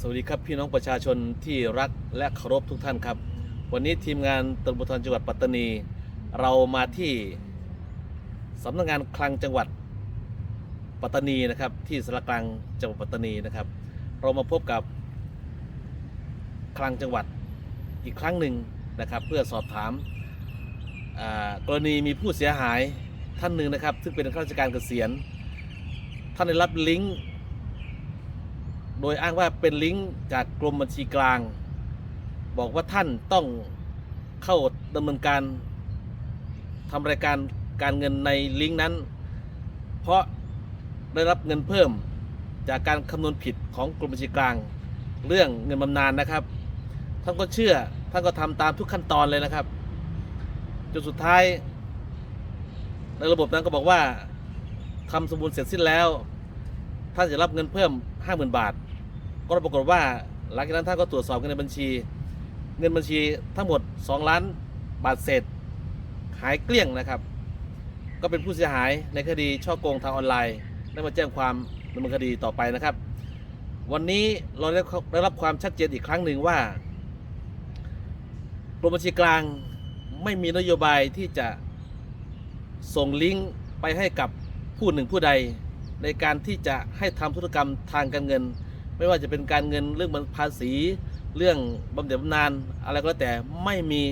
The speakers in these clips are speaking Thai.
สวัสดีครับพี่น้องประชาชนที่รักและเคารพทุกท่านครับ วันนี้ทีมงานตำรวจจังหวัดปัตตานี เรามาที่สำนักงานคลังจังหวัดปัตตานีนะครับ ที่สารกลางจังหวัดปัตตานีนะครับ เรามาพบกับคลังจังหวัดอีกครั้งหนึ่งนะครับ เพื่อสอบถามกรณีมีผู้เสียหายท่านหนึ่งนะครับ ซึ่งเป็นข้าราชการเกษียณท่านได้รับลิงก์ โดยอ้างว่าเป็นลิงก์จากกรมบัญชีกลาง บอกว่าท่านต้องเข้าดำเนินการทำรายการการเงินในลิงก์นั้น เพราะได้รับเงินเพิ่มจากการคำนวณผิดของกรมบัญชีกลาง เรื่องเงินบำนาญนะครับ ท่านก็เชื่อท่านก็ทำตามทุกขั้นตอนเลยนะครับ จนสุดท้าย ในระบบนั้นก็บอกว่าทำสมบูรณ์เสร็จสิ้นแล้ว ท่านจะรับเงินเพิ่ม 50,000 บาท ก็ปรากฏว่าหลังจากนั้นท่านก็ตรวจสอบเงินในบัญชี เงินบัญชีทั้งหมด 2 ล้านบาทเศษหายเกลี้ยงนะครับ ก็เป็นผู้เสียหายในคดีช่อโกงทางออนไลน์ได้มาแจ้งความดำเนินคดีต่อไปนะครับ วันนี้เราได้ได้รับความชัดเจนอีกครั้งหนึ่งว่ากรมบัญชีกลางไม่มีนโยบายที่จะส่งลิงก์ไปให้กับผู้หนึ่งผู้ใด ในการที่จะให้ทำธุรกรรมทางการเงิน ไม่ว่าจะเป็นการเงินเรื่องภาษี เรื่องบำเหน็จบำนาญอะไรก็แล้วแต่ไม่มี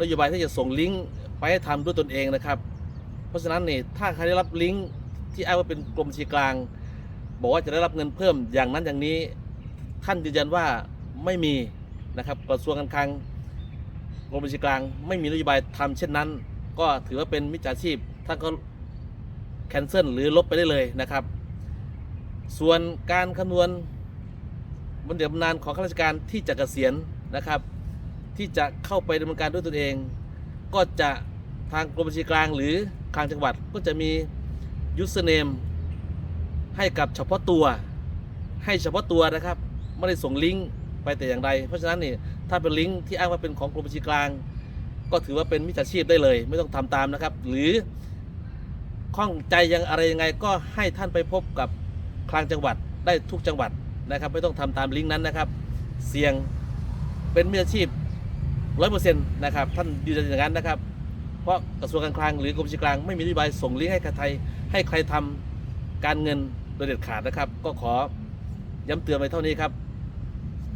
นโยบายที่จะส่งลิงก์ไปให้ทำด้วยตนเองนะครับ เพราะฉะนั้นนี่ถ้าใครได้รับลิงก์ที่อ้างว่าเป็นกรมบัญชีกลาง บอกว่าจะได้รับเงินเพิ่มอย่างนั้นอย่างนี้ ท่านยืนยันว่าไม่มีนะครับกระทรวงการคลังกรมบัญชีกลาง ไม่มีนโยบายทำเช่นนั้น ก็ถือว่าเป็นมิจฉาชีพท่านก็แคนเซิลหรือลบไปได้เลยนะครับ ส่วนการคำนวณบำเหน็จบำนาญของข้าราชการที่จะเกษียณนะครับ ที่จะเข้าไปดำเนินการด้วยตนเอง ก็จะทางกรมบัญชีกลางหรือคลังจังหวัดก็จะมียูสเนมให้กับเฉพาะตัว ให้เฉพาะตัวนะครับ ไม่ได้ส่งลิงก์ไปแต่อย่างใดเพราะฉะนั้นนี่ถ้าเป็นลิงก์ที่อ้างว่าเป็นของกรมบัญชีกลาง ก็ถือว่าเป็นมิจฉาชีพได้เลย ไม่ต้องทำตามนะครับ หรือข้องใจยังอะไรยังไงก็ให้ท่านไปพบกับ คลังจังหวัดได้ทุกจังหวัดนะครับ ไม่ต้องทำตามลิงก์นั้นนะครับ เสี่ยงเป็นมิจฉาชีพร้อยเปอร์เซ็นต์นะครับท่านยืนยันอย่างนั้นนะครับ เพราะกระทรวงการคลังหรือกรมบัญชีกลางไม่มีนโยบายส่งลิงก์ให้ใครให้ใครทำการเงินโดยเด็ดขาดนะครับ ก็ขอย้ำเตือนไปเท่านี้ครับ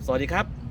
สวัสดีครับ